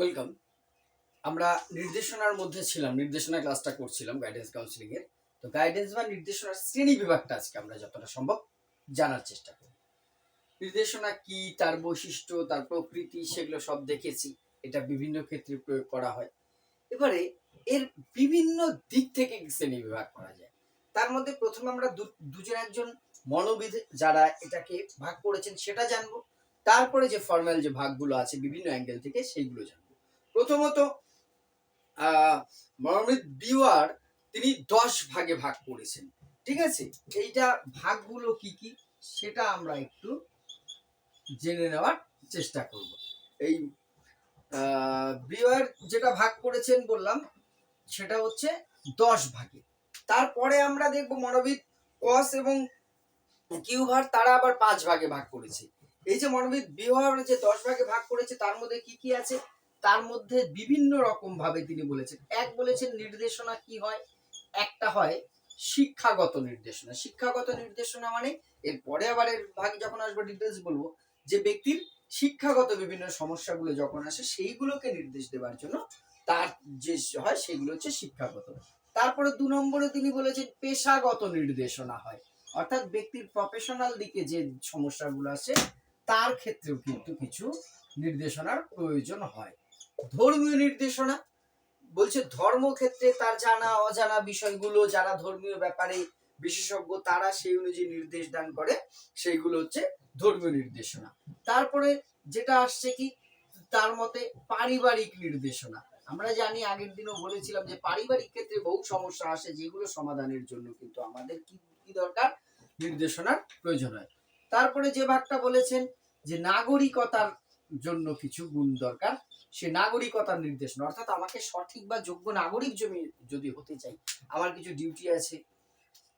Welcome. আমরা নির্দেশনার মধ্যে ছিলাম, নির্দেশনা ক্লাসটা করছিলাম গাইডেন্স কাউন্সিলিং এর। তো গাইডেন্স বা নির্দেশনার শ্রেণি বিভাগটা আজকে আমরা যতটা সম্ভব জানার চেষ্টা করি নির্দেশনা কি, তার বৈশিষ্ট্য, তার প্রকৃতি, সেগুলো সব দেখেছি। এটা বিভিন্ন ক্ষেত্রে প্রয়োগ করা হয়। এবারে এর বিভিন্ন দিক থেকে শ্রেণি বিভাগ করা যায়? তার মধ্যে প্রথমে আমরা দুজন একজন মনোবিদ যারা এটাকে ভাগ করেছেন সেটা জানব। তারপরে যে ফর্মাল যে ভাগগুলো আছে, বিভিন্ন অ্যাঙ্গেল থেকে সেইগুলো জানব। প্রথমত আহ, বিওয়ার তিনি দশ ভাগে ভাগ করেছেন। ঠিক আছে? এইটা ভাগগুলো কি কি? সেটা আমরা একটু জেনে নেওয়ার চেষ্টা করব। এই বিওয়ার যেটা ভাগ করেছেন বললাম সেটা হচ্ছে দশ ভাগে। তারপরে আমরা দেখব মনোবিদ কস এবং কিউভার তারা আবার পাঁচ ভাগে ভাগ করেছে। এই যে মনোবিদ বিহার যে দশ ভাগে ভাগ করেছে তার মধ্যে কি কি আছে? তার মধ্যে বিভিন্ন রকম ভাবে তিনি বলেছেন। এক বলেছেন নির্দেশনা কি হয়? একটা হয় শিক্ষাগত নির্দেশনা। শিক্ষাগত নির্দেশনা মানে এর পরে আবার এর ভাগে যখন আসব ডিটেলস বলব, যে ব্যক্তির শিক্ষাগত বিভিন্ন সমস্যাগুলো যখন আসে, সেইগুলোকে নির্দেশ দেওয়ার জন্য তার যে হয়, সেগুলো হচ্ছে শিক্ষাগত। তারপরে দু নম্বরে তিনি বলেছেন পেশাগত নির্দেশনা হয়। অর্থাৎ ব্যক্তির প্রফেশনাল দিকে যে সমস্যাগুলো আছে তার ক্ষেত্রেও কিন্তু কিছু নির্দেশনার প্রয়োজন হয়। ধর্মীয় নির্দেশনা। বলছে ধর্মক্ষেত্রে তার জানা, অজানা বিষয়গুলো, যারা ধর্মীয় ব্যাপারে বিশেষজ্ঞ, তারা সেই অনুযায়ী নির্দেশ দান করে। সেইগুলো হচ্ছে ধর্মীয় নির্দেশনা। তারপরে যেটা আসছে কি, তার মতে পারিবারিক নির্দেশনা। আমরা জানি, আগের দিনও বলেছিলাম যে পারিবারিক ক্ষেত্রে বহু সমস্যা আসে, যেগুলো সমাধানের জন্য কিন্তু আমাদের কি কি দরকার? নির্দেশনার প্রয়োজন হয়। তারপরে যে ভাগটা বলেছেন যে নাগরিকতার জন্য কিছু গুণ দরকার। সে নাগরিকতার নির্দেশনা, অর্থাৎ আমাকে সঠিক বা যোগ্য নাগরিক জমি যদি হতে চাই, আমার কিছু ডিউটি আছে,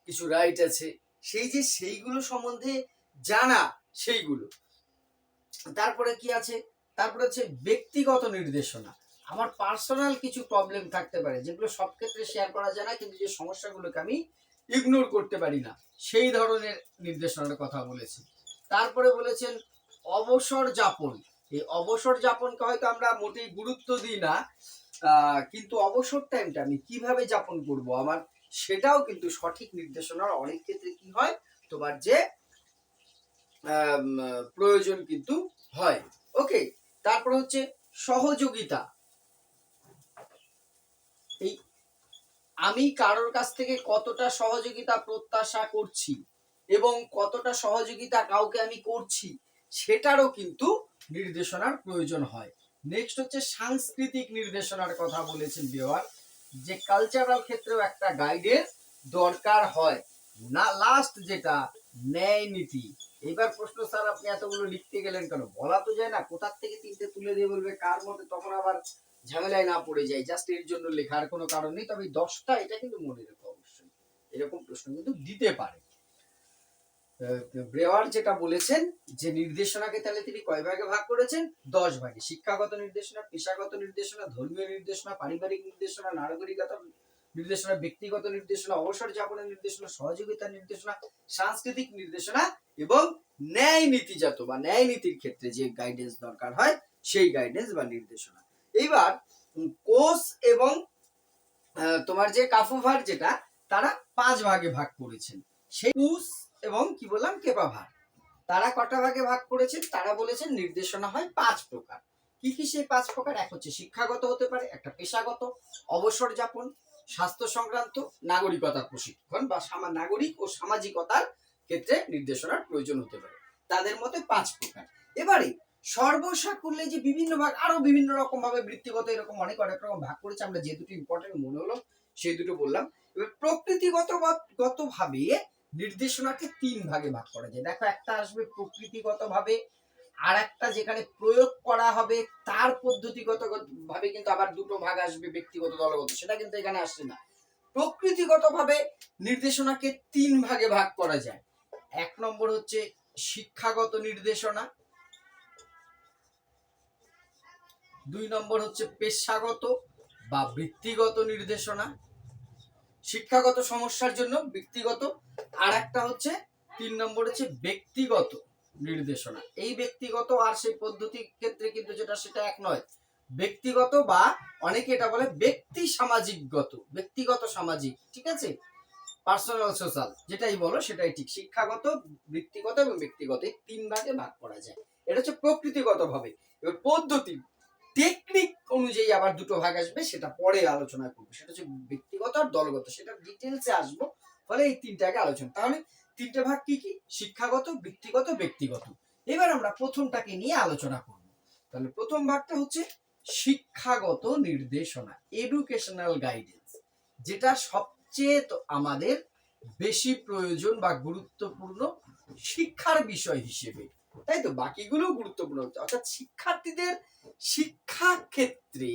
কিছু রাইট আছে, সেই যে সেইগুলো সম্বন্ধে জানা সেইগুলো। তারপরে কি আছে? তারপরে হচ্ছে ব্যক্তিগত নির্দেশনা। আমার পার্সোনাল কিছু প্রবলেম থাকতে পারে, যেগুলো সব ক্ষেত্রে শেয়ার করা যায় না, কিন্তু যে সমস্যাগুলোকে আমি ইগনোর করতে পারি না, সেই ধরনের নির্দেশনার কথা বলেছি। তারপরে বলেছেন, অবসর যাপন। এই অবসর যাপনকে হয়তো আমরা মোটেই গুরুত্ব দিই না কিন্তু অবসর টাইমটা আমি কীভাবে যাপন করব? আমার সেটাও কিন্তু সঠিক নির্দেশনার অনেক ক্ষেত্রে কি হয়? তোমার যে প্রয়োজন কিন্তু হয়। ওকে তারপর হচ্ছে সহযোগিতা। এই আমি কারোর কাছ থেকে কতটা সহযোগিতা প্রত্যাশা করছি এবং কতটা সহযোগিতা কাউকে আমি করছি, সেটারও কিন্তু নির্দেশনার প্রয়োজন হয়। নেক্সট হচ্ছে সাংস্কৃতিক নির্দেশনার কথা বলেছেন বিহার, যে কালচারাল ক্ষেত্রেও একটা গাইডের দরকার হয়। না লাস্ট যেটা, ন্যায় নীতি। এবার প্রশ্ন, স্যার, আপনি এতগুলো লিখতে গেলেন কেন? বলা তো যায় না, কোথার থেকে তিনটে তুলে দিয়ে বলবে, কার মধ্যে তখন আবার ঝামেলায় না পড়ে যায়। জাস্ট এর জন্য লেখার কোনো কারণ নেই, তবে দশটা, এটা কিন্তু মনে রেখো অবশ্যই। এরকম প্রশ্ন কিন্তু দিতে পারে। ব্রেওয়ার যেটা বলেছেন, যে নির্দেশনাকে তাহলে তিনি কয় ভাগে ভাগ করেছেন? দশ ভাগে। শিক্ষাগত নির্দেশনা, পেশাগত নির্দেশনা, ধর্মীয় নির্দেশনা, পারিবারিক নির্দেশনা নাগরিকতা নির্দেশনা, ব্যক্তিগত নির্দেশনা, অবসর যাপনের নির্দেশনা, সহযোগিতার নির্দেশনা, সাংস্কৃতিক নির্দেশনা এবং ন্যায় নীতিজাত বা ন্যায় নীতির ক্ষেত্রে যে গাইডেন্স দরকার হয়, সেই গাইডেন্স বা নির্দেশনা। এইবার কোষ এবং তোমার যে কাফুভার যেটা, তারা পাঁচ ভাগে ভাগ করেছেন। সেই কুস এবং কি বললাম কেপা ভাগ। তারা কটা ভাগে ভাগ করেছেন তারা বলেছেন নির্দেশনা হয় পাঁচ প্রকার। কি কি সেই পাঁচ প্রকার? এক হচ্ছে শিক্ষাগত হতে পারে, একটা পেশাগত, অবসর যাপন, স্বাস্থ্য সংক্রান্ত নাগরিকতার প্রশিক্ষণ বা নাগরিক ও সামাজিকতার ক্ষেত্রে নির্দেশনার প্রয়োজন হতে পারে। তাদের মতে পাঁচ প্রকার। এবারে, সর্বসাকুল্যে যে বিভিন্ন ভাগ, আরও বিভিন্ন রকম ভাবে বৃত্তিগত এরকম অনেক অনেক রকম ভাগ করেছে, আমরা যে দুটো ইম্পর্টেন্ট মনে হলো, সেই দুটো বললাম। এবার প্রকৃতিগত গত ভাবে নির্দেশনাকে তিন ভাগে ভাগ করা যায়। দেখো, একটা আসবে প্রকৃতিগত ভাবে আর একটা যেখানে প্রয়োগ করা হবে তার পদ্ধতিগত ভাবে কিন্তু আবার দুটো ভাগ আসবে ব্যক্তিগত দলগত, সেটা কিন্তু এখানে আসছে না। প্রকৃতিগত ভাবে নির্দেশনাকে তিন ভাগে ভাগ করা যায়। এক নম্বর হচ্ছে শিক্ষাগত নির্দেশনা। দুই নম্বর হচ্ছে পেশাগত বা বৃত্তিগত নির্দেশনা। শিক্ষাগত সমস্যার জন্য ব্যক্তিগত আর একটা হচ্ছে তিন নম্বর হচ্ছে ব্যক্তিগত নির্দেশনা। এই ব্যক্তিগত আর সেই পদ্ধতির ক্ষেত্রে কিন্তু যেটা, সেটা এক নয়। ব্যক্তিগত বা অনেকে এটা বলে ব্যক্তি সামাজিকগত, ব্যক্তিগত সামাজিক, ঠিক আছে? পার্সোনাল, সোশ্যাল, যেটাই বলো, সেটাই ঠিক। শিক্ষাগত, ব্যক্তিগত এবং ব্যক্তিগত, এই তিন ভাগে ভাগ করা যায়। এটা হচ্ছে প্রকৃতিগত ভাবে এবার পদ্ধতি টেকনিক অনুযায়ী আবার দুটো ভাগ আসবে, সেটা পরে আলোচনা করব। সেটা হচ্ছে ব্যক্তিগত আর দলগত, সেটা ডিটেলসে আসব, ফলে এই তিনটাকে আলোচনা। তাহলে তিনটে ভাগ কি কি? শিক্ষাগত বৃত্তিগত ব্যক্তিগত। এবার আমরা প্রথমটাকে নিয়ে আলোচনা করব। তাহলে প্রথম ভাগটা হচ্ছে শিক্ষাগত নির্দেশনা এডুকেশনাল গাইডেন্স যেটা সবচেয়ে তো আমাদের বেশি প্রয়োজন বা গুরুত্বপূর্ণ শিক্ষার বিষয় হিসেবে। তাই তো? বাকিগুলো গুরুত্বপূর্ণ। অর্থাৎ শিক্ষার্থীদের শিক্ষা ক্ষেত্রে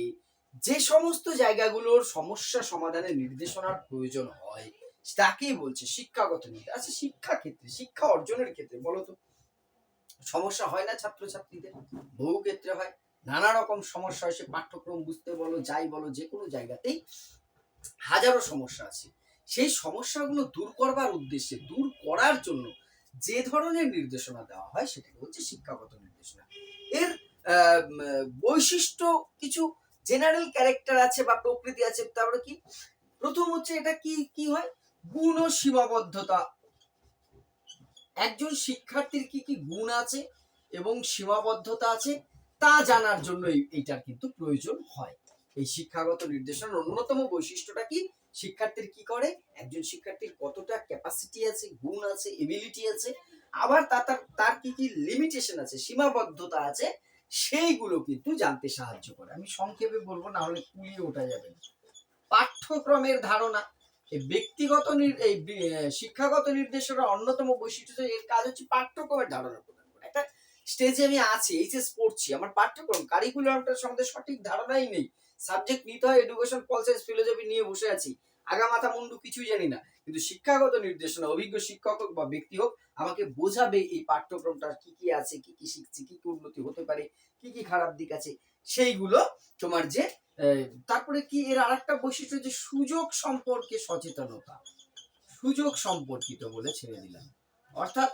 যে সমস্ত জায়গাগুলোর সমস্যা সমাধানের নির্দেশনার প্রয়োজন হয়, তাকেই বলছে শিক্ষাগত নির্দেশ আচ্ছা শিক্ষা ক্ষেত্রে শিক্ষা অর্জনের ক্ষেত্রে বলো তো? সমস্যা হয় না ছাত্রছাত্রীদের? বহু ক্ষেত্রে হয়। নানা রকম সমস্যা হয়, সে পাঠ্যক্রম বুঝতে বলো, যাই বলো, যে কোনো জায়গাতেই হাজারো সমস্যা আছে। সেই সমস্যাগুলো দূর করবার উদ্দেশ্যে, দূর করার জন্য যে ধরনের নির্দেশনা দেওয়া হয় সেটাকে হচ্ছে শিক্ষাগত নির্দেশনা। এর বৈশিষ্ট্য কিছু জেনারেল ক্যারেক্টার আছে বা প্রকৃতি আছে, তারপরে কি? প্রথম হচ্ছে এটা কি কি হয়? গুণ ও সীমাবদ্ধতা। একজন শিক্ষার্থীর কি কি গুণ আছে এবং সীমাবদ্ধতা আছে তা জানার জন্য এই- এইটার কিন্তু প্রয়োজন হয়। এই শিক্ষাগত নির্দেশনার অন্যতম বৈশিষ্ট্যটা কি? শিক্ষার্থীর কি করে? একজন শিক্ষার্থীর কতটা ক্যাপাসিটি আছে, গুণ আছে এবিলিটি আছে, আবার তার তার কি কি লিমিটেশন আছে, সীমাবদ্ধতা আছে, সেইগুলো কিন্তু জানতে সাহায্য করে। আমি সংক্ষেপে বলব না হলে কুলিয়ে ওঠা যাবে পাঠ্যক্রমের ধারণা এই ব্যক্তিগত এই শিক্ষাগত নির্দেশনার অন্যতম বৈশিষ্ট্য এর কাজ হচ্ছে পাঠ্যক্রমের ধারণা প্রদান করা। একটা স্টেজে আমি আছি এইচএস পড়ছি, আমার পাঠ্যক্রম কারিকুলামটার সম্বন্ধে সঠিক ধারণাই নেই। সাবজেক্ট নিতে হয় এডুকেশন পল ফিলোসফি নিয়ে বসে আছি। আগা মাথা মুন্ডু কিছুই জানি না। কিন্তু শিক্ষাগত নির্দেশনা, অভিজ্ঞ শিক্ষক হোক বা ব্যক্তি হোক, আমাকে বোঝাবে এই পাঠ্যক্রমটা কি কি আছে, কি কি শিখছি, কি কি উন্নতি হতে পারে, কি কি খারাপ দিক আছে। সেইগুলো তোমার যে তারপরে কি এর আরেকটা বৈশিষ্ট্য যে সুযোগ সম্পর্কে সচেতনতা। সুযোগ সম্পর্কিত বলে ছেড়ে দিলাম। অর্থাৎ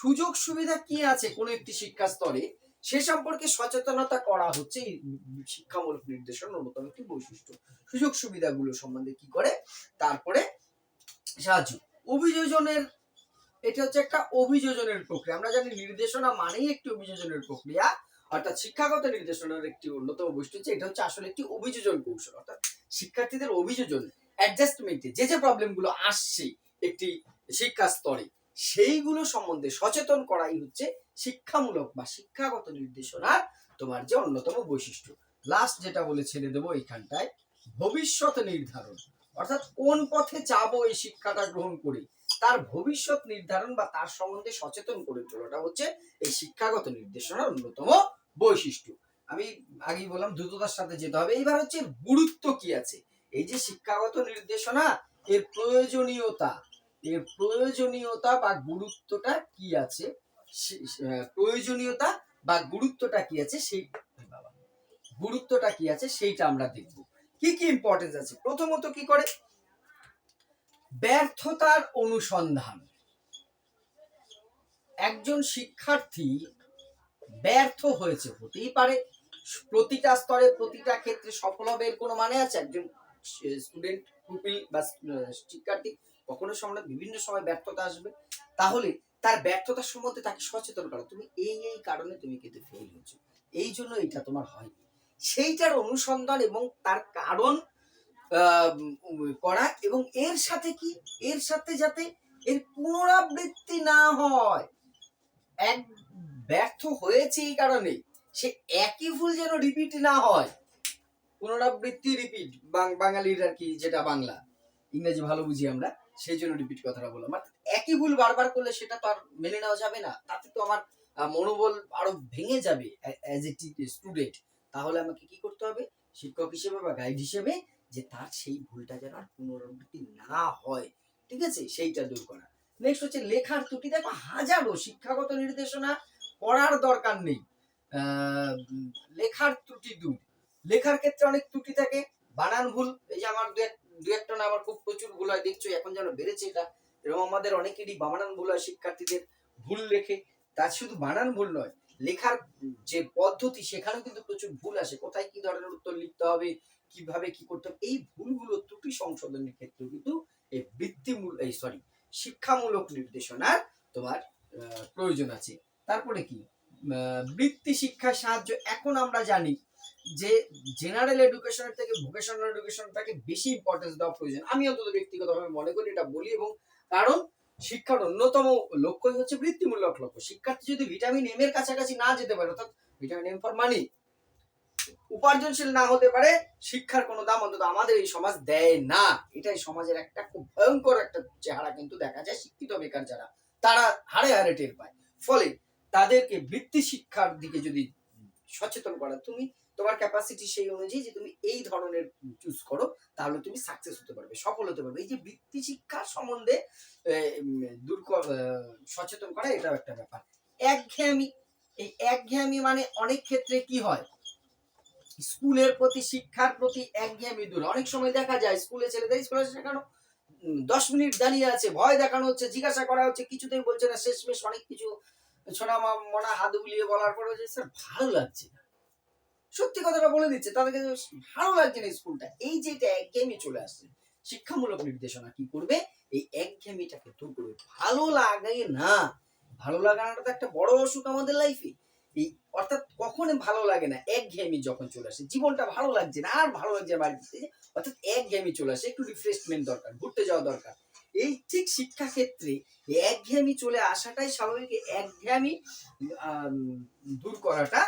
সুযোগ সুবিধা কি আছে কোনো একটি শিক্ষা স্তরে? সে সম্পর্কে সচেতনতা করা হচ্ছে শিক্ষামূলক নির্দেশন অন্যতম একটি বৈশিষ্ট্য। সুযোগ সুবিধাগুলো সম্বন্ধে কি করে? তারপরে সাহায্য। অভিযোজনের, এটা হচ্ছে একটা অভিযোজনের প্রক্রিয়া। আমরা জানি নির্দেশনা মানেই একটি অভিযোজনের প্রক্রিয়া, অর্থাৎ শিক্ষাগত নির্দেশনার একটি অন্যতম বৈশিষ্ট্য হচ্ছে এটা হচ্ছে আসলে একটি অভিযোজন কৌশল, অর্থাৎ শিক্ষার্থীদের অভিযোজন অ্যাডজাস্টমেন্টে যে যে প্রবলেমগুলো আসছে একটি শিক্ষা স্তরে সেইগুলো সম্বন্ধে সচেতন করাই হচ্ছে শিক্ষামূলক বা শিক্ষাগত নির্দেশনার তোমার যে অন্যতম বৈশিষ্ট্য। লাস্ট যেটা বলে ছেড়ে দেবো এইখানটায় ভবিষ্যৎ নির্ধারণ। অর্থাৎ কোন পথে যাব এই শিক্ষাটা গ্রহণ করে? তার ভবিষ্যৎ নির্ধারণ বা তার সম্বন্ধে সচেতন করে তোলাটা হচ্ছে এই শিক্ষাগত নির্দেশনার অন্যতম বৈশিষ্ট্য। আমি আগেই বললাম, দ্রুততার সাথে যেতে হবে। এইবার হচ্ছে গুরুত্ব কি আছে? এই যে শিক্ষাগত নির্দেশনা, এর প্রয়োজনীয়তা এর প্রয়োজনীয়তা বা গুরুত্বটা কি আছে প্রয়োজনীয়তা বা গুরুত্বটা কি আছে সেই গুরুত্বটা কি আছে সেইটা আমরা দেখব। কি কি ইম্পর্টেন্স আছে? প্রথমত কি করে? ব্যর্থতার অনুসন্ধান। একজন শিক্ষার্থী ব্যর্থ হয়েছে, হতেই পারে। প্রতিটা স্তরে, প্রতিটা ক্ষেত্রে সফল হবে এর কোনো মানে আছে? একজন স্টুডেন্ট পুপিল বা শিক্ষার্থী কখনো সময় বিভিন্ন সময় ব্যর্থতা আসবে, তাহলে তার ব্যর্থতার সম্বন্ধে তাকে সচেতন করা। তুমি এই এই কারণে তুমি কিন্তু ফেল হয়েছো। এই জন্য এটা তোমার হয় সেইটার অনুসন্ধান এবং তার কারণ করা এবং এর সাথে কি? এর সাথে যাতে এর পুনরাবৃত্তি না হয়। এক ব্যর্থ হয়েছে এই কারণে সে একই ভুল যেন রিপিট না হয়। পুনরাবৃত্তি রিপিট বাঙালির আর কি যেটা বাংলা। ইংরেজি ভালো বুঝি আমরা। সেই জন্য রিপিট কথাটা বললাম। অর্থাৎ একই ভুল বারবার করলে সেটা তো আর মেনে নেওয়া যাবে না। তাতে তো আমার মনোবল আরও ভেঙে যাবে অ্যাজ এ স্টুডেন্ট তাহলে আমাকে কি করতে হবে? শিক্ষক হিসেবে বা গাইড হিসেবে যে তার সেই ভুলটা যেন আর পুনরাবৃত্তি না হয়। ঠিক আছে? সেইটা দূর করা। নেক্সট হচ্ছে লেখার ত্রুটি। দেখো, হাজারো শিক্ষাগত নির্দেশনা পড়ার দরকার নেই। লেখার ত্রুটি দূর। লেখার ক্ষেত্রে অনেক ত্রুটি থাকে। বানান ভুল, এই যে আমার দু একটা না আমার খুব প্রচুর ভুল হয়, দেখছ, এখন যেন বেড়েছে এটা। এরকম আমাদের অনেকেরই বানান ভুল হয়, শিক্ষার্থীদের ভুল লেখে। তার শুধু বানান ভুল নয়, লেখার যে পদ্ধতি, সেখানেও কিন্তু প্রচুর ভুল আসে। কোথায় কি ধরনের উত্তর লিখতে হবে, কীভাবে কি করতে হবে, এই ভুলগুলো ত্রুটি সংশোধনের ক্ষেত্রে কিন্তু এই বৃত্তিমূল, এই সরি শিক্ষামূলক নির্দেশনার তোমার প্রয়োজন আছে। তারপরে কি? বৃত্তি শিক্ষার সাহায্য, এখন আমরা জানি যে জেনারেল এডুকেশনের থেকে ভোকেশনাল এডুকেশনটাকে বেশি ইম্পর্টেন্স দেওয়া প্রয়োজন। আমি অন্তত ব্যক্তিগতভাবে মনে করি এটা বলি এবং কারণ শিক্ষার অন্যতম লক্ষ্যই হচ্ছে বৃত্তিমূলক লক্ষ্য। শিক্ষার্থী যদি ভিটামিন এম এর কাছাকাছি না যেতে পারে, অর্থাৎ ভিটামিন এম ফর মানি উপার্জনশীল না হতে পারে, শিক্ষার কোনো দাম অন্তত আমাদের এই সমাজ দেয় না। এটাই সমাজের একটা খুব ভয়ঙ্কর একটা চেহারা কিন্তু দেখা যায় শিক্ষিত বেকার যারা, তারা হারে হারে টের পায়। ফলে তাদেরকে বৃত্তি শিক্ষার দিকে যদি সচেতন করা, তুমি তোমার ক্যাপাসিটি সেই অনুযায়ী যে তুমি এই ধরনের চুজ করো, তাহলে তুমি সাকসেস হতে পারবে, সফল হতে পারবে। এই যে বৃত্তি শিক্ষার সম্বন্ধে দূর সচেতন করা এটাও একটা ব্যাপার। একঘেয়েমি, এই একঘেয়েমি মানে অনেক ক্ষেত্রে কি হয়? স্কুলের প্রতি, শিক্ষার প্রতি একঘেয়েমি দূর। অনেক সময় দেখা যায়, স্কুলে ছেলেদের, স্কুলে শেখানো দশ মিনিট দাঁড়িয়ে আছে, ভয় দেখানো হচ্ছে, জিজ্ঞাসা করা হচ্ছে, কিছুতেই বলছে না, শেষমেশ অনেক কিছু ছোনা মনা হাত বুলিয়ে বলার পরে যে, স্যার, ভালো লাগছে না। সত্যি কথাটা বলে দিচ্ছে তাদেরকে ভালো লাগছে না স্কুলটা এই যে এটা একঘেয়েমি চলে আসছে, শিক্ষামূলক নির্দেশনা কি করবে? এই একঘেয়েমিটাকে দূর করবে। ভালো লাগে না, ভালো লাগানোটা তো একটা বড় অসুখ আমাদের লাইফে এই অর্থাৎ কখনো ভালো লাগে না, একঘেয়েমি যখন চলে আসে, জীবনটা ভালো লাগছে না, আর ভালো লাগছে বাড়িতে। অর্থাৎ একঘেয়েমি চলে আসে, একটু রিফ্রেশমেন্ট দরকার, ঘুরতে যাওয়া দরকার। এই ঠিক শিক্ষা ক্ষেত্রে এই চলে আসাটাই স্বাভাবিক একঘেয়েমি দূর করাটা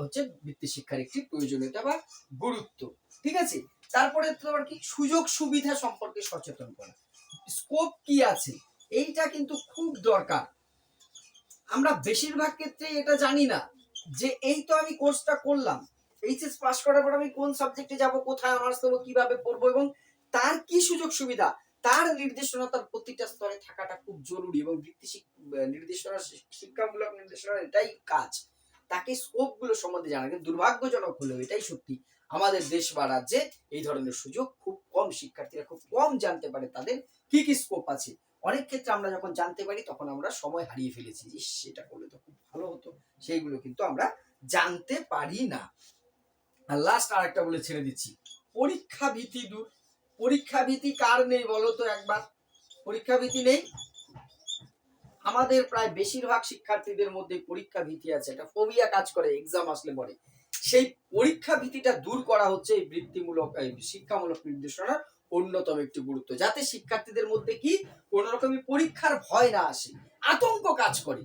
হচ্ছে বৃত্তি শিক্ষার একটি প্রয়োজনীয়তা বা গুরুত্ব। ঠিক আছে? তারপরে তোমার কি? সুযোগ সুবিধা সম্পর্কে সচেতন করা। স্কোপ কি আছে? এইটা কিন্তু খুব দরকার। আমরা বেশিরভাগ ক্ষেত্রে এটা জানি না যে এই তো আমি কোর্সটা করলাম। এইচএস পাস করার পর আমি কোন সাবজেক্টে যাব, কোথায় অনার্স দেবো, কীভাবে পড়ব এবং তার কি সুযোগ সুবিধা? তার নির্দেশনা তার প্রতিটা স্তরে থাকাটা খুব জরুরি এবং বৃত্তি নির্দেশনা শিক্ষামূলক নির্দেশনা, এটাই কাজ। তাকে স্কোপগুলো সম্বন্ধে জানা। কিন্তু দুর্ভাগ্যজনক হলেও এটাই সত্যি, আমাদের দেশ বা রাজ্যে এই ধরনের সুযোগ খুব কম, শিক্ষার্থীরা খুব কম জানতে পারে তাদের কি কি স্কোপ আছে। অনেক ক্ষেত্রে আমরা যখন জানতে পারি, তখন আমরা সময় হারিয়ে ফেলেছি। যে সেটা করলে তো খুব ভালো হতো। সেইগুলো কিন্তু আমরা জানতে পারি না। লাস্ট আর আরেকটা বলে ছেড়ে দিচ্ছি। পরীক্ষা ভীতি দূর পরীক্ষা ভীতি কার নেই বলো তো একবার? পরীক্ষা ভীতি নেই? আমাদের প্রায় বেশিরভাগ শিক্ষার্থীদের মধ্যে পরীক্ষা ভীতি আছে, একটা ফোবিয়া কাজ করে এক্সাম আসলে পরে। সেই পরীক্ষা ভীতিটা দূর করা হচ্ছে এই বৃত্তিমূলক শিক্ষামূলক নির্দেশনার অন্যতম একটি গুরুত্ব, যাতে শিক্ষার্থীদের মধ্যে কি কোন রকমের পরীক্ষার ভয় না আসে, আতঙ্ক কাজ করে,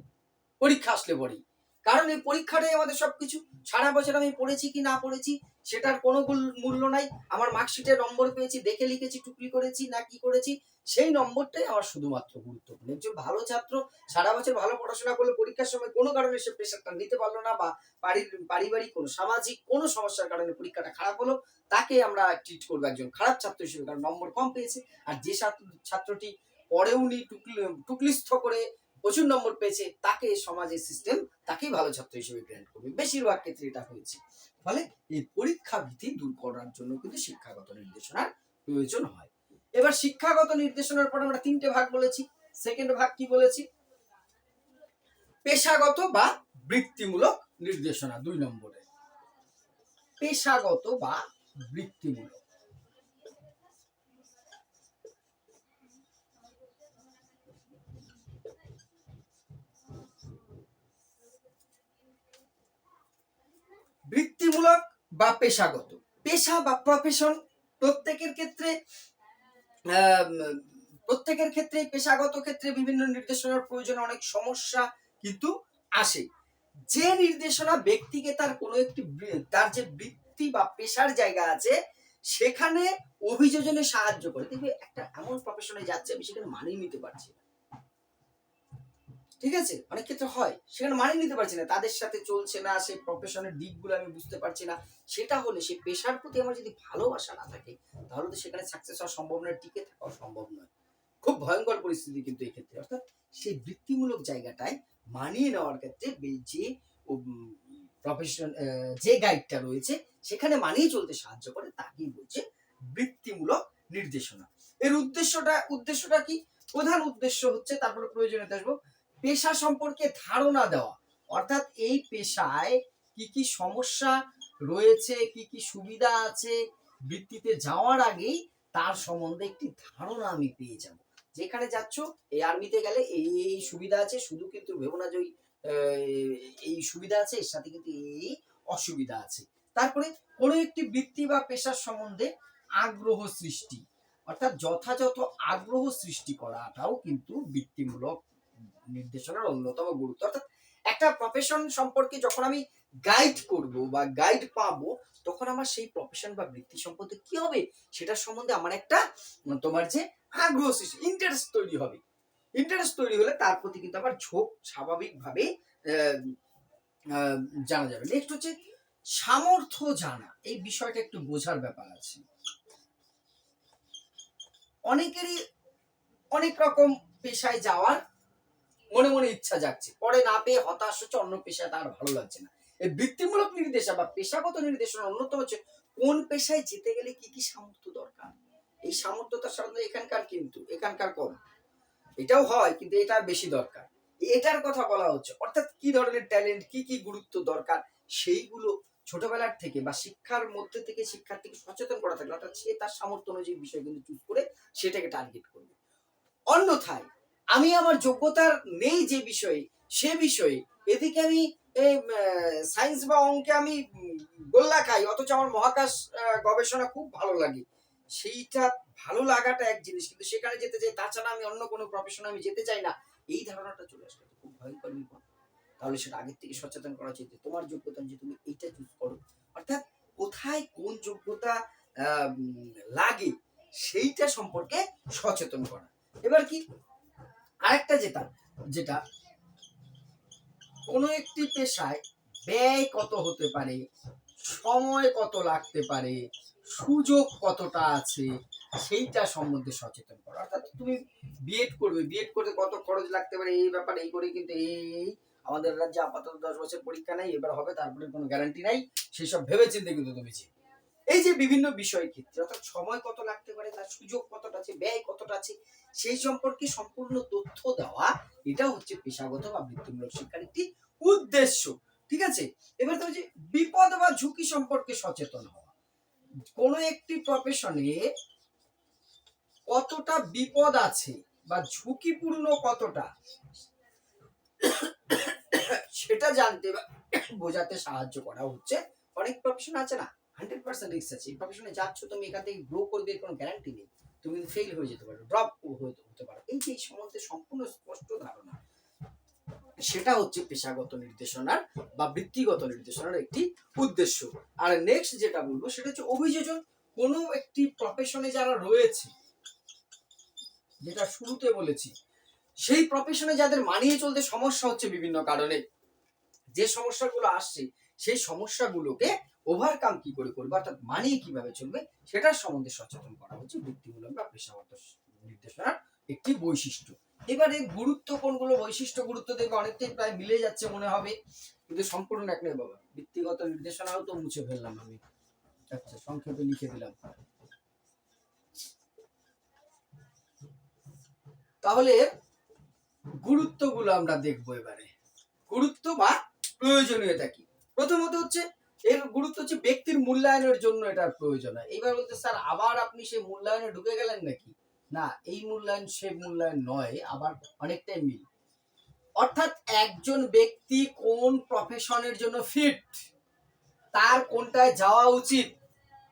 পরীক্ষা আসলে পরেই। কারণ এই পরীক্ষাটাই আমাদের সবকিছু। সারা বছর আমি পড়েছি কি না পড়েছি, সেটার কোনো মূল্য নাই। আমার মার্কশিটে নম্বর পেয়েছি, দেখে লিখেছি টুকলি করেছি, না কি করেছি, সেই নম্বরটাই আমার শুধুমাত্র গুরুত্বপূর্ণ। একজন ভালো ছাত্র, সারা বছর ভালো পড়াশোনা করলে পরীক্ষার সময় কোনো কারণে সে প্রেশারটা নিতে পারল না বা বাড়ির পারিবারিক কোনো সামাজিক কোনো সমস্যার কারণে পরীক্ষাটা খারাপ হলো, তাকে আমরা ট্রিট করব একজন খারাপ ছাত্র হিসেবে। কারণ নম্বর কম পেয়েছে, আর যে ছাত্রটি পরেও নি টুকলি, টুকলিস্থ করে প্রচুর নম্বর পেয়েছে, তাকে সমাজের সিস্টেম তাকেই ভালো ছাত্র হিসেবে গ্রহণ করবে। বেশিরভাগ ক্ষেত্রে এটা হয়েছে। ফলে এই পরীক্ষা ভীতি দূর করার জন্য কিন্তু শিক্ষাগত নির্দেশনার প্রয়োজন হয়। এবার শিক্ষাগত নির্দেশনার পর আমরা তিনটে ভাগ বলেছি। সেকেন্ড ভাগ কি বলেছি? পেশাগত বা বৃত্তিমূলক নির্দেশনা, দুই নম্বরে। পেশাগত বা বৃত্তিমূলক। বৃত্তিমূলক বা পেশাগত। পেশা বা প্রফেশন প্রত্যেকের ক্ষেত্রে প্রত্যেকের ক্ষেত্রে পেশাগত ক্ষেত্রে বিভিন্ন নির্দেশনার প্রয়োজনে, অনেক সমস্যা কিন্তু আসে। যে নির্দেশনা ব্যক্তিকে তার কোনো একটি তার যে বৃত্তি বা পেশার জায়গা আছে, সেখানে অভিযোজনে সাহায্য করে। দেখবে একটা এমন প্রফেশনে যাচ্ছে, আমি সেখানে মানিয়ে নিতে পারছি ঠিক আছে? অনেক ক্ষেত্রে হয়। সেখানে মানিয়ে নিতে পারছি না। তাদের সাথে চলছে না, সেই প্রফেশনের দিকগুলো আমি বুঝতে পারছি না। সেটা হলে সেই পেশার প্রতি আমার যদি ভালোবাসা না থাকে, তাহলে তো সেখানে সাকসেস হওয়া সম্ভব নয়, টিকে থাকা সম্ভব নয়। খুব ভয়ঙ্কর পরিস্থিতি কিন্তু এই ক্ষেত্রে। অর্থাৎ সেই বৃত্তিমূলক জায়গাটায় মানিয়ে নেওয়ার ক্ষেত্রে যে প্রফেশন যে গাইডটা রয়েছে, সেখানে মানিয়ে চলতে সাহায্য করে, তাকেই বলছে বৃত্তিমূলক নির্দেশনা। এর উদ্দেশ্যটা উদ্দেশ্যটা কি? প্রধান উদ্দেশ্য হচ্ছে, তারপরে প্রয়োজনীয়তা আসব পেশা সম্পর্কে ধারণা দেওয়া। অর্থাৎ এই পেশায় কি কি সমস্যা রয়েছে, কি কি সুবিধা আছে বৃত্তিতে যাওয়ার আগেই তার সম্বন্ধে একটি ধারণা আমি পেয়ে যাব। যেখানে যাচ্ছ এই আর্মিতে গেলে এই এই সুবিধা আছে, শুধু কিন্তু ভেবো না যে এই সুবিধা আছে, এর সাথে কিন্তু এই অসুবিধা আছে। তারপরে কোনো একটি বৃত্তি বা পেশার সম্বন্ধে আগ্রহ সৃষ্টি। অর্থাৎ যথাযথ আগ্রহ সৃষ্টি করাটাও কিন্তু বৃত্তিমূলক নির্দেশনার অন্যতম গুরুত্ব। অর্থাৎ একটা প্রফেশন সম্পর্কে যখন আমি গাইড করব বা গাইড পাবো, তখন আমার সেই প্রফেশন বা বৃত্তি সম্পর্কে কি হবে সেটার সম্বন্ধে আমার একটা, তোমার যে আগ্রহ সৃষ্টি ইন্টারেস্ট তৈরি হবে। ইন্টারেস্ট তৈরি হলে তার প্রতি কিন্তু আমার ঝোঁক স্বাভাবিকভাবে জানা যাবে। নেক্সট হচ্ছে সামর্থ্য জানা। এই বিষয়টা একটু বোঝার ব্যাপার আছে। অনেকেরই অনেক রকম পেশায় যাওয়ার মনে মনে ইচ্ছা যাচ্ছে পরে না পেয়ে হতাশ হচ্ছে, অন্য পেশায় তার ভালো লাগছে না। এই বৃত্তিমূলক নির্দেশনা বা পেশাগত নির্দেশনা অন্যতম হচ্ছে, কোন পেশায় যেতে গেলে কি কি সামর্থ্য দরকার? এই সামর্থ্যতার সাথে এখানকার কিন্তু, এখানকার কম। এটাও হয়, কিন্তু এটা বেশি দরকার। এটার কথা বলা হচ্ছে, অর্থাৎ কি ধরনের ট্যালেন্ট, কি কি গুরুত্ব দরকার, সেইগুলো ছোটবেলার থেকে বা শিক্ষার মধ্যে থেকে শিক্ষার্থীকে সচেতন করা থাকলে, অর্থাৎ সে তার সামর্থ্য অনুযায়ী বিষয় কিন্তু চুজ করে সেটাকে টার্গেট করবে। অন্যথায় আমি আমার যোগ্যতার নেই যে বিষয়ে, সে বিষয়ে। এদিকে আমি সায়েন্স বা অঙ্কে আমি গোল্লা খাই, অথচ আমার মহাকাশ গবেষণা খুব ভালো লাগে। সেইটা ভালো লাগাটা এক জিনিস, কিন্তু সেখানে যেতে চাই তাছাড়া আমি অন্য কোনো প্রফেশনে আমি যেতে চাই না, এই ধারণাটা চলে আসলে খুব ভয়ঙ্কর বিপদ তাহলে সেটা আগের থেকে সচেতন করা উচিত তোমার যোগ্যতা যে তুমি এইটা চুজ করো। অর্থাৎ কোথায় কোন যোগ্যতা লাগে, সেইটা সম্পর্কে সচেতন করা। এবার কি? আরেকটা যেটা যেটা কোনো একটি পেশায় ব্যয় কত হতে পারে, সময় কত লাগতে পারে, সুযোগ কতটা আছে, সেইটা সম্বন্ধে সচেতন করা। অর্থাৎ তুমি বিএড করবে বিএড করতে কত খরচ লাগতে পারে, এই ব্যাপারে, এই করে কিন্তু এই, আমাদের রাজ্যে আপাতত দশ বছর পরীক্ষা নাই, এবার হবে, তারপরে কোনো গ্যারান্টি নাই সেই সব ভেবে চিন্তে কিন্তু তুমি এই যে বিভিন্ন বিষয় ক্ষেত্রে অর্থাৎ সময় কত লাগতে পারে, তার সুযোগ কতটা আছে, ব্যয় কতটা আছে, সেই সম্পর্কে সম্পূর্ণ তথ্য দেওয়া, এটা হচ্ছে পেশাগত বা বৃত্তিমূলক শিক্ষার একটি উদ্দেশ্য। ঠিক আছে? এবার তো যে বিপদ বা ঝুঁকি সম্পর্কে সচেতন হওয়া। কোন একটি প্রফেশনে কতটা বিপদ আছে বা ঝুঁকিপূর্ণ কতটা, সেটা জানতে বা বোঝাতে সাহায্য করা হচ্ছে। অনেক প্রফেশন আছে না? হান্ড্রেড পার্সেন্ট রিস্ক আছে। এই প্রফেশনে যাচ্ছ, তুমি এখান থেকে গ্রো করবে, কোনো গ্যারান্টি নেই। তুমি ফেল হয়ে যেতে পারো ড্রপ হতে পারো। এই যে এই সম্বন্ধে সম্পূর্ণ স্পষ্ট ধারণা, সেটা হচ্ছে পেশাগত নির্দেশনার বা বৃত্তিগত নির্দেশনার একটি উদ্দেশ্য। আর নেক্সট যেটা বলব, সেটা হচ্ছে অভিযোজন। কোনো একটি প্রফেশনে যারা রয়েছে, যেটা শুরুতে বলেছি, সেই প্রফেশনে যাদের মানিয়ে চলতে সমস্যা হচ্ছে বিভিন্ন কারণে, যে সমস্যাগুলো আসছে, সেই সমস্যাগুলোকে ওভারকাম কি করে করবে, অর্থাৎ মানিয়ে কীভাবে চলবে, সেটার সম্বন্ধে সচেতন করা হচ্ছে বৃত্তিমূলক বা পেশাগত নির্দেশনার একটি বৈশিষ্ট্য। এবারে গুরুত্ব কোনগুলো? বৈশিষ্ট্য, গুরুত্ব দেখবে অনেকটাই প্রায় মিলে যাচ্ছে মনে হবে। কিন্তু সম্পূর্ণ এক নয় বাবা বৃত্তিগত নির্দেশনাও তো মুছে ফেললাম আমি। আচ্ছা সংক্ষেপে লিখে দিলাম। তাহলে গুরুত্বগুলো আমরা দেখব এবারে। গুরুত্ব বা প্রয়োজনীয়তা কি? প্রথমত হচ্ছে এর গুরুত্ব হচ্ছে ব্যক্তির মূল্যায়নের জন্য এটার প্রয়োজন হয়। এইবার বলতে স্যার, আবার আপনি সেই মূল্যায়নে ঢুকে গেলেন নাকি? না, এই মূল্যায়ন সে মূল্যায়ন নয়, আবার অনেকটাই মিল। অর্থাৎ একজন ব্যক্তি কোন প্রফেশনের জন্য ফিট তার কোনটায় যাওয়া উচিত,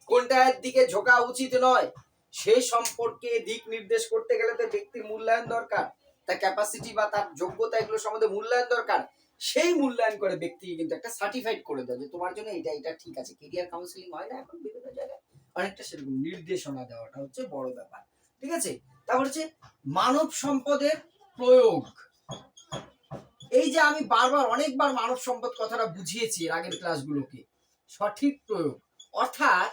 কোনটার দিকে ঝোঁকা উচিত নয়, সে সম্পর্কে দিক নির্দেশ করতে গেলে তো ব্যক্তির মূল্যায়ন দরকার, তার ক্যাপাসিটি বা তার যোগ্যতা এগুলো সম্বন্ধে মূল্যায়ন দরকার। সেই মূল্যায়ন করে ব্যক্তিকে কিন্তু একটা সার্টিফাইড করে দেয় যে তোমার জন্য এটা এটা ঠিক আছে। কেরিয়ার কাউন্সিলিং হয় না এখন বিভিন্ন জায়গায়। অনেকটা সেরকম নির্দেশনা দেওয়াটা হচ্ছে বড় ব্যাপার। ঠিক আছে? তারপর হচ্ছে মানব সম্পদের প্রয়োগ। এই যে আমি বারবার, অনেকবার মানব সম্পদ কথাটা বুঝিয়েছি এর আগের ক্লাসগুলোকে। সঠিক প্রয়োগ। অর্থাৎ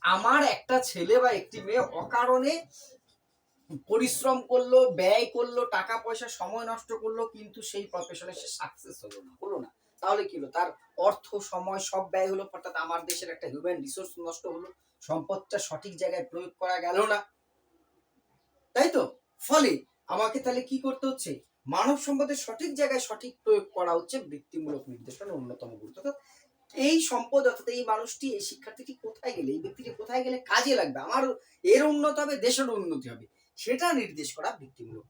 আমার একটা ছেলে বা একটি মেয়ে অকারণে পরিশ্রম করল, ব্যয় করল, টাকা পয়সা, সময় নষ্ট করল, কিন্তু সেই প্রফেশনে সে সাকসেস হলো না হলো না। তাহলে কি হলো? তার অর্থ, সময় সব ব্যয় হলো, অর্থাৎ আমার দেশের একটা হিউম্যান রিসোর্স নষ্ট হলো, সম্পদটা সঠিক জায়গায় প্রয়োগ করা গেল না। তাই তো? ফলে আমাকে তাহলে কি করতে হচ্ছে? মানব সম্পদের সঠিক জায়গায় সঠিক প্রয়োগ করা হচ্ছে বৃত্তিমূলক নির্দেশনের অন্যতম গুরুত্ব। অর্থাৎ এই সম্পদ, অর্থাৎ এই মানুষটি, এই শিক্ষার্থীটি কোথায় গেলে, এই ব্যক্তিটি কোথায় গেলে কাজে লাগবে? আমার এর উন্নত হবে দেশের উন্নতি হবে। সেটা নির্দেশ করা বৃত্তিমূলক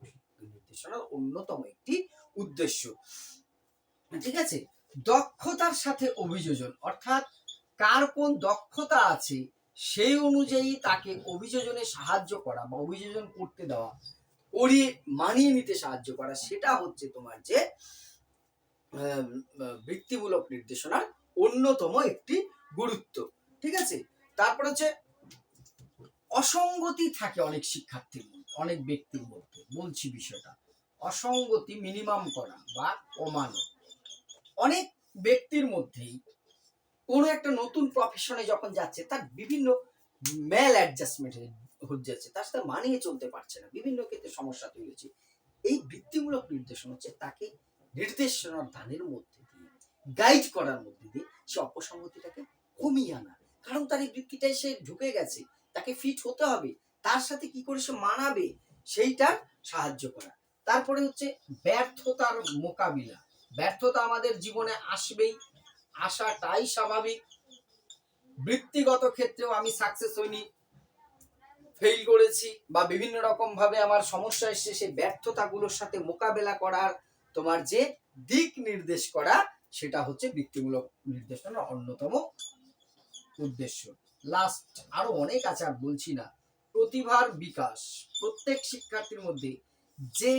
নির্দেশনার অন্যতম একটি উদ্দেশ্য। ঠিক আছে? দক্ষতার সাথে অভিযোজন, অর্থাৎ কার কোন দক্ষতা আছে সেই অনুযায়ী তাকে অভিযোজনে সাহায্য করা বা অভিযোজন করতে দেওয়া, করিয়ে মানিয়ে নিতে সাহায্য করা, সেটা হচ্ছে তোমার যে বৃত্তিমূলক নির্দেশনার অন্যতম একটি গুরুত্ব। ঠিক আছে? তারপর হচ্ছে অসঙ্গতি থাকে অনেক শিক্ষার্থীর মধ্যে, অনেক ব্যক্তির মধ্যে, বলছি বিষয়টা। অসঙ্গতি মিনিমাম করা বা কমানো। অনেক ব্যক্তির মধ্যেই কোনো একটা নতুন প্রফেশনে যখন যাচ্ছে, তার বিভিন্ন ম্যাল অ্যাডজাস্টমেন্ট হয়ে যাচ্ছে তার সাথে মানিয়ে চলতে পারছে না, বিভিন্ন ক্ষেত্রে সমস্যা তৈরি হচ্ছে। এই বৃত্তিমূলক নির্দেশন হচ্ছে তাকে নির্দেশনার দানের মধ্যে দিয়ে গাইড করার মধ্যে দিয়ে সে অপসঙ্গতিটাকে কমিয়ে আনা। কারণ তার এই বৃত্তিটাই সে ঢুকে গেছে। তাকে ফিট হতে হবে, তার সাথে কি করে সে মানাবে সেইটা সাহায্য করা। তারপরে হচ্ছে ব্যর্থতার মোকাবিলা। ব্যর্থতা আমাদের জীবনে আসবেই, আসাটাই স্বাভাবিক। বৃত্তিগত ক্ষেত্রেও আমি সাকসেস হইনি ফেল করেছি বা বিভিন্ন রকম ভাবে আমার সমস্যা এসছে, সেই ব্যর্থতাগুলোর সাথে মোকাবেলা করার তোমার যে দিক নির্দেশ করা, সেটা হচ্ছে বৃত্তিমূলক নির্দেশনার অন্যতম উদ্দেশ্য। লাস্ট আরও অনেক আছে, আর বলছি না। প্রতিভার বিকাশ। প্রত্যেক শিক্ষার্থীর মধ্যে যে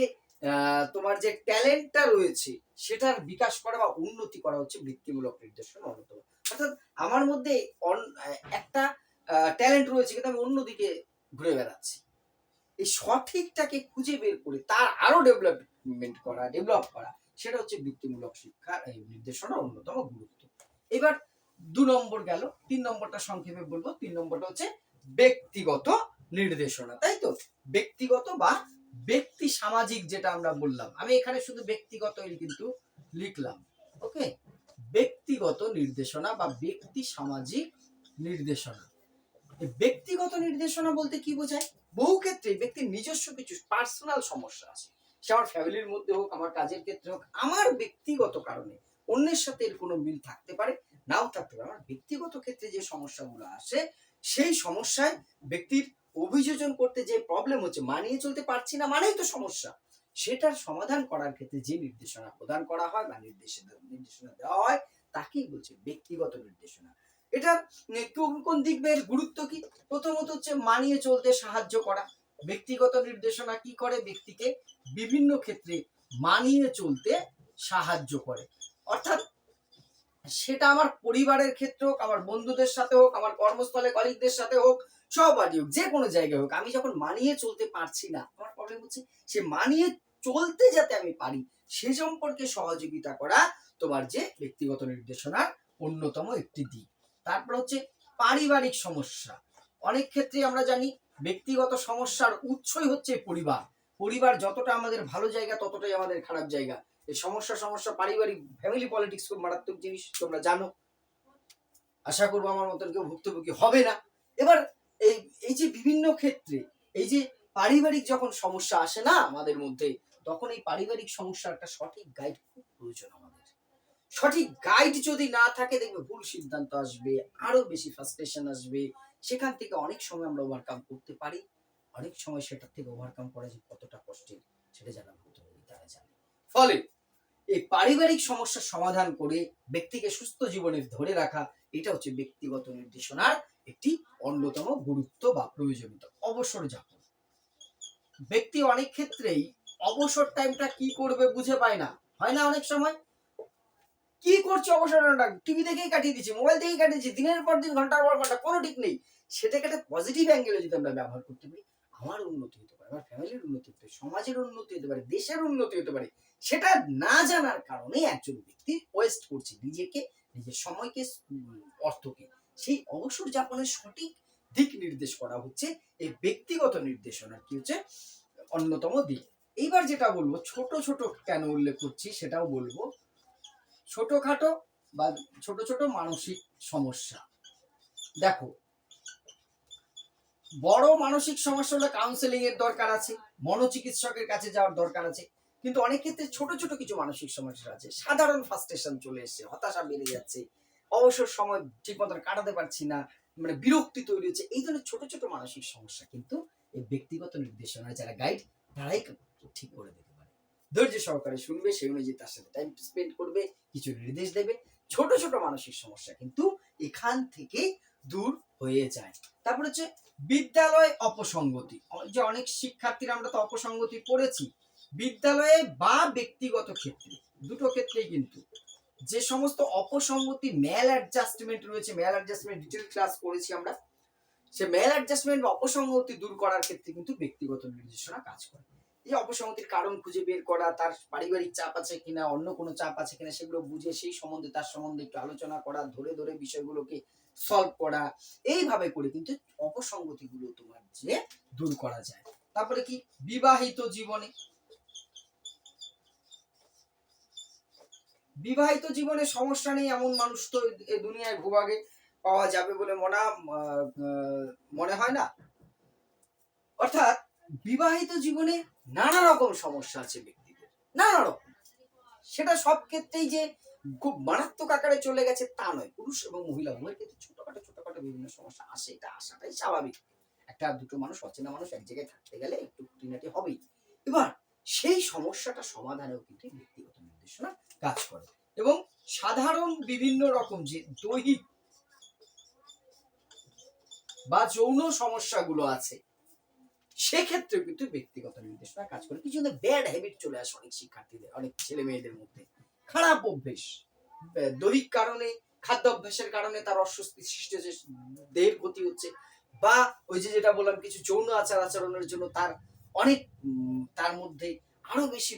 তোমার যে ট্যালেন্টটা রয়েছে, সেটার বিকাশ করা বা উন্নতি করা হচ্ছে বৃত্তিমূলক নির্দেশনা অন্যতম। অর্থাৎ আমার মধ্যে একটা ট্যালেন্ট রয়েছে কিন্তু আমি অন্যদিকে ঘুরে বেড়াচ্ছি। এই সঠিকটাকে খুঁজে বের করে তার আরও ডেভেলপমেন্ট করা ডেভেলপ করা, সেটা হচ্ছে বৃত্তিমূলক শিক্ষার এই নির্দেশনার অন্যতম গুরুত্ব। এবার দু নম্বর গেল, তিন নম্বরটা সংক্ষেপে বলব, তিন নম্বরটা হচ্ছে ব্যক্তিগত নির্দেশনা, তাই তো? ব্যক্তিগত বা ব্যক্তি সামাজিক যেটা আমরা বললাম। আমি এখানে শুধু ব্যক্তিগত কিন্তু লিখলাম, ওকে? ব্যক্তিগত নির্দেশনা বা ব্যক্তি সামাজিক নির্দেশনা। ব্যক্তিগত নির্দেশনা বলতে কি বোঝায়? বহু ক্ষেত্রে ব্যক্তির নিজস্ব কিছু পার্সোনাল সমস্যা আছে। সে আমার ফ্যামিলির মধ্যে হোক, আমার কাজের ক্ষেত্রে হোক, আমার ব্যক্তিগত কারণে অন্যের সাথে এর কোনো মিল থাকতে পারে। নাও থাকতে পারে আমার ব্যক্তিগত ক্ষেত্রে যে সমস্যাগুলো আসে সেই সমস্যায় ব্যক্তির অভিযোজন করতে যে প্রবলেম হচ্ছে মানিয়ে চলতে পারছি না মানেই তো সমস্যা। সেটার সমাধান করার ক্ষেত্রে যে নির্দেশনা প্রদান করা হয় বা নির্দেশনা নির্দেশনা দেওয়া হয় তাকেই বলছে ব্যক্তিগত নির্দেশনা। উম, কোন কোন দিক বের গুরুত্ব কি? প্রথমত হচ্ছে মানিয়ে চলতে সাহায্য করা। ব্যক্তিগত নির্দেশনা কি করে? ব্যক্তিকে বিভিন্ন ক্ষেত্রে মানিয়ে চলতে সাহায্য করে। অর্থাৎ সেটা আমার পরিবারের ক্ষেত্রে হোক, আমার বন্ধুদের সাথে হোক, আমার কর্মস্থলে কলিগদের সাথে হোক সবারই হোক যে কোনো জায়গায় হোক, আমি যখন মানিয়ে চলতে পারছি না, আমার প্রবলেম হচ্ছে সে মানিয়ে চলতে যাতে আমি পারি, সে সম্পর্কে সহযোগিতা করা তোমার যে ব্যক্তিগত নির্দেশনার অন্যতম একটি দিক। তারপর হচ্ছে পারিবারিক সমস্যা। অনেক ক্ষেত্রে আমরা জানি ব্যক্তিগত সমস্যার উৎসই হচ্ছে পরিবার। পরিবার যতটা আমাদের ভালো জায়গা, ততটাই আমাদের খারাপ জায়গা। এই সমস্যা সমস্যা, পারিবারিক ফ্যামিলি পলিটিক্স খুব মারাত্মক জিনিস, তোমরা জানো। আশা করব আমার মতন কেউ ভুক্তভোগী হবে না। এবার এই এই যে বিভিন্ন ক্ষেত্রে, এই যে পারিবারিক যখন সমস্যা আসে না আমাদের মধ্যে, তখন এই পারিবারিক সমস্যার একটা সঠিক গাইড খুব প্রয়োজন আমাদের। সঠিক গাইড যদি না থাকে, দেখবে ভুল সিদ্ধান্ত আসবে, আরও বেশি ফ্রাস্ট্রেশন আসবে। সেখান থেকে অনেক সময় আমরা ওভারকাম করতে পারি। অনেক সময় সেটার থেকে ওভারকাম করা যে কতটা কষ্টের, সেটা যারা ভুক্তভোগী তারা জানে। ফলে এই পারিবারিক সমস্যার সমাধান করে ব্যক্তিকে সুস্থ জীবনে ধরে রাখা, এটা হচ্ছে ব্যক্তিগত নির্দেশনার একটি অন্যতম গুরুত্ব বা প্রয়োজনীয়তা। অবসর যাপন। ব্যক্তি অনেক ক্ষেত্রেই অবসর টাইমটা কি করবে বুঝে পায় না। হয় না অনেক সময়? কি করছে অবসর টাইমটা টিভি দেখেই কাটিয়ে দিচ্ছে মোবাইল থেকেই কাটিয়ে দিচ্ছে, দিনের পর দিন, ঘণ্টার পর ঘণ্টা, কোনো ঠিক নেই। সেটাকে একটা পজিটিভ অ্যাঙ্গেলে যদি আমরা ব্যবহার করতে পারি আমার উন্নতি হতে পারে, আমার ফ্যামিলির উন্নতি হতে পারে, সমাজের উন্নতি হতে পারে, দেশের উন্নতি হতে পারে, সেটা না জানার কারণে একজন ব্যক্তি ওয়েস্ট করছে নিজেকে, নিজের সময়কে, অর্থকে। সেই অবসর যাপনের সঠিক দিক নির্দেশ করা হচ্ছে, এই ব্যক্তিগত নির্দেশনার কি হচ্ছে, অন্যতম দিক। এইবার যেটা বলব, ছোট ছোট কেন উল্লেখ করছি সেটাও বলব। ছোটখাটো বা ছোট ছোট মানসিক সমস্যা। দেখো বড় মানসিক সমস্যা হলে কাউন্সেলিং এর দরকার আছে, মনোচিকিৎসকের কাছে যাওয়ার দরকার আছে। কিন্তু অনেক ক্ষেত্রে ছোট ছোট কিছু মানসিক সমস্যা আছে। সাধারণ ফার্স্টেশন চলে এসছে, হতাশা বেড়ে যাচ্ছে, অবসর সময় ঠিক মতন কাটাতে পারছি না মানে বিরক্তি তৈরি হচ্ছে। এই ধরনের ছোট ছোট মানসিক সমস্যা কিন্তু এই ব্যক্তিগত নির্দেশনা যারা গাইড তারাই ঠিক করে পারে। ধৈর্য সহকারে শুনবে, সেই অনুযায়ী তার সাথে টাইম স্পেন্ড করবে, কিছু নির্দেশ দেবে। ছোট ছোট মানসিক সমস্যা কিন্তু এখান থেকে দূর হয়ে যায়। তারপর হচ্ছে বিদ্যালয় অপসঙ্গতি। যে অনেক শিক্ষার্থীরা আমরা তো অপসঙ্গতি পড়েছি। বিদ্যালয়ে বা ব্যক্তিগত ক্ষেত্রে, দুটো ক্ষেত্রেই কিন্তু। যে সমস্ত অপসঙ্গতি ম্যাল অ্যাডজাস্টমেন্ট রয়েছে ম্যাল অ্যাডজাস্টমেন্ট ডিটেল ক্লাস করেছি আমরা, সে ম্যাল অ্যাডজাস্টমেন্ট বা অপসঙ্গতি দূর করার ক্ষেত্রে কিন্তু ব্যক্তিগত নির্দেশনা কাজ করে। এই অপসঙ্গতির কারণ খুঁজে বের করা, তার পারিবারিক চাপ আছে কিনা, অন্য কোনো চাপ আছে কিনা, সেগুলো বুঝে সেই সম্বন্ধে, তার সম্বন্ধে একটু আলোচনা করা, ধরে ধরে বিষয়গুলোকে সলভ করা, এইভাবে করে কিন্তু অপসঙ্গতিগুলো তোমার যে দূর করা যায়। তারপরে কি? বিবাহিত জীবনে। বিবাহিত জীবনে সমস্যা নেই, এমন মানুষ তো দুনিয়ায় ভূভাগে পাওয়া যাবে বলে মনে মনে হয় না? অর্থাৎ বিবাহিত জীবনে নানা রকম সমস্যা আছে ব্যক্তিদের। নানা রকম। সেটা সব ক্ষেত্রেই যে খুব মারাত্মক আকারে চলে গেছে তা নয়। পুরুষ এবং মহিলা, উভয়ের ক্ষেত্রে ছোটখাটো ছোটখাটো বিভিন্ন সমস্যা আসে, এটা আসাটাই স্বাভাবিক। একটা দুটো মানুষ, অচেনা মানুষ এক জায়গায় থাকতে গেলে একটু খুঁটিনাটি হবেই। এবার সেই সমস্যাটা সমাধানেও কিন্তু ব্যক্তিগত নির্দেশনা কাজ করে। এবং সাধারণ বিভিন্ন রকম যে দৈহিক বা যৌন সমস্যাগুলো আছে সেক্ষেত্রে কিন্তু ব্যক্তিগত নির্দেশনা কাজ করে। কিছু ব্যাড হ্যাবিট চলে আসে অনেক শিক্ষার্থীদের, অনেক ছেলে মেয়েদের মধ্যে। খারাপ অভ্যেস। দৈহিক কারণে খাদ্য অভ্যাসের কারণে তার অস্বস্তি সৃষ্টি হচ্ছে, দেহের ক্ষতি হচ্ছে, বা ওই যে যেটা বললাম, কিছু যৌন আচার আচরণের জন্য তার অনেক তার মধ্যে আরও বেশি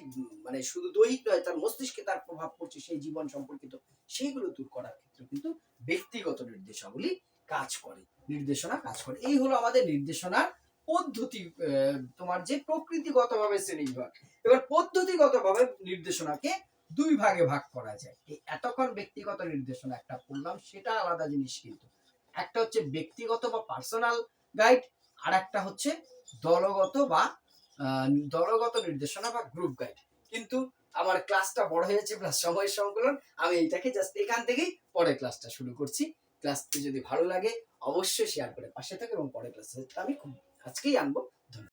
মানে শুধু দৈহিক নয়, তার মস্তিষ্কে তার প্রভাব পড়ছে সেই জীবন সম্পর্কিত, সেইগুলো দূর করার ক্ষেত্রে কিন্তু ব্যক্তিগত নির্দেশাবলী কাজ করে, নির্দেশনা কাজ করে। এই হলো আমাদের নির্দেশনার পদ্ধতি তোমার যে প্রকৃতিগত প্রকৃতিগতভাবে শ্রেণীবিভাগ, এবার পদ্ধতিগতভাবে নির্দেশনাকে দুই ভাগে ভাগ করা যায়। এই এতক্ষণ ব্যক্তিগত নির্দেশনা একটা পড়লাম, সেটা আলাদা জিনিস কিন্তু। একটা হচ্ছে ব্যক্তিগত বা পার্সোনাল গাইড আর একটা হচ্ছে দলগত বা দলগত নির্দেশনা বা গ্রুপ গাইড কিন্তু আমার ক্লাসটা বড় হয়েছে প্লাস সময় সংকলন, আমি এইটাকে জাস্ট এখান থেকেই পরে ক্লাসটা শুরু করছি। ক্লাসটি যদি ভালো লাগে, অবশ্যই শেয়ার করে পাশে থাকে এবং পরে ক্লাসে আমি খুব আজকেই আনব।